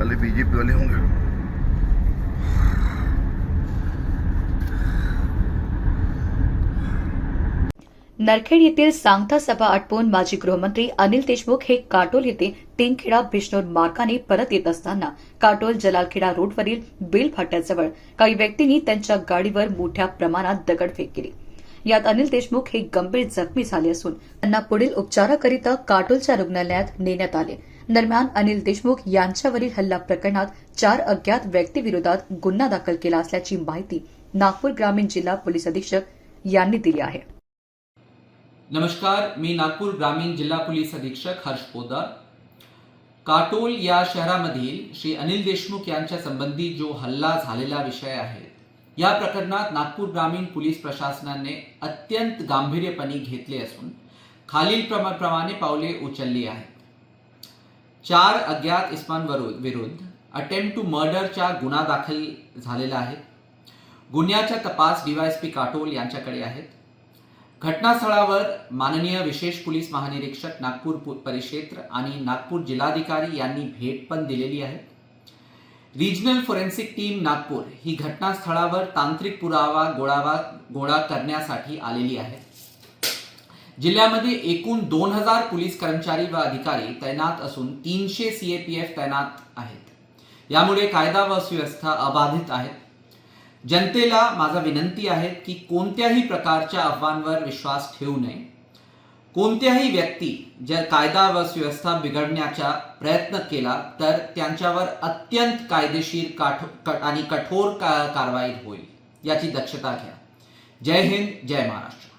काले बीजेपी वाले होंगे नरखेड येथील सांगता सभा आटपून माजी गृहमंत्री अनिल देशमुख हे काटोल येथे तीनखेडा बिष्णोर मार्गाने परत येत असताना काटोल जलालखेडा रोडवरील बेल फाट्याजवळ काही व्यक्तींनी त्यांच्या गाडीवर मोठ्या प्रमाणात दगडफेक केली. यात अनिल देशमुख हे गंभीर जखमी झाले असून त्यांना पुढील उपचाराकरिता काटोलच्या रुग्णालयात नेण्यात आले. दरम्यान अनिल देशमुख यांच्यावरील हल्ला प्रकरणात चार अज्ञात व्यक्तीविरोधात गुन्हा दाखल केला असल्याची माहिती नागपूर ग्रामीण जिल्हा पोलीस अधीक्षक यांनी दिली आहे. नमस्कार मी नागपूर ग्रामीण जिल्हा पोलीस अधीक्षक हर्ष पोदार. काटोल या शहरामधील श्री अनिल देशमुख यांच्या संबंधी जो हल्ला झालेला विषय आहे या प्रकरणात नागपूर ग्रामीण पोलीस प्रशासनाने अत्यंत गांभीर्यपणे घेतले असून खालील प्रमा- प्रमाणे पावले उचलली आहेत. चार अज्ञात इस्मांवरू- विरुद्ध अटेम्प्ट टू मर्डरचा गुन्हा दाखल झालेला आहे. गुन्ह्याचा तपास डीवायएसपी काटोल यांच्याकडे आहेत. घटनास्थळावर माननीय विशेष पोलीस महानिरीक्षक नागपूर पु- परिक्षेत्र आणि नागपूर जिल्हाधिकारी यांनी भेट पण दिलेली आहे. रिजनल फोरेन्सिक टीम नागपूर ही घटनास्थळावर तांत्रिक पुरावा गोळावा गोळा करण्यासाठी आलेली आहे. जिल्ह्यामध्ये एकूण दोन हजार पोलीस कर्मचारी व अधिकारी तैनात असून तीनशे सीएपीएफ तैनात आहेत. यामुळे कायदा व सुव्यवस्था अबाधित आहेत. जनतेला माझा विनंती आहे की कोणत्याही प्रकारच्या अफवांवर विश्वास ठेवू नये. कोणत्याही व्यक्ती जर कायदा व सुव्यवस्था बिघडण्याचा प्रयत्न केला तर त्यांच्यावर अत्यंत कायदेशीर काठो कट आणि कठोर का कारवाई होईल याची दक्षता घ्या. जय हिंद जय महाराष्ट्र.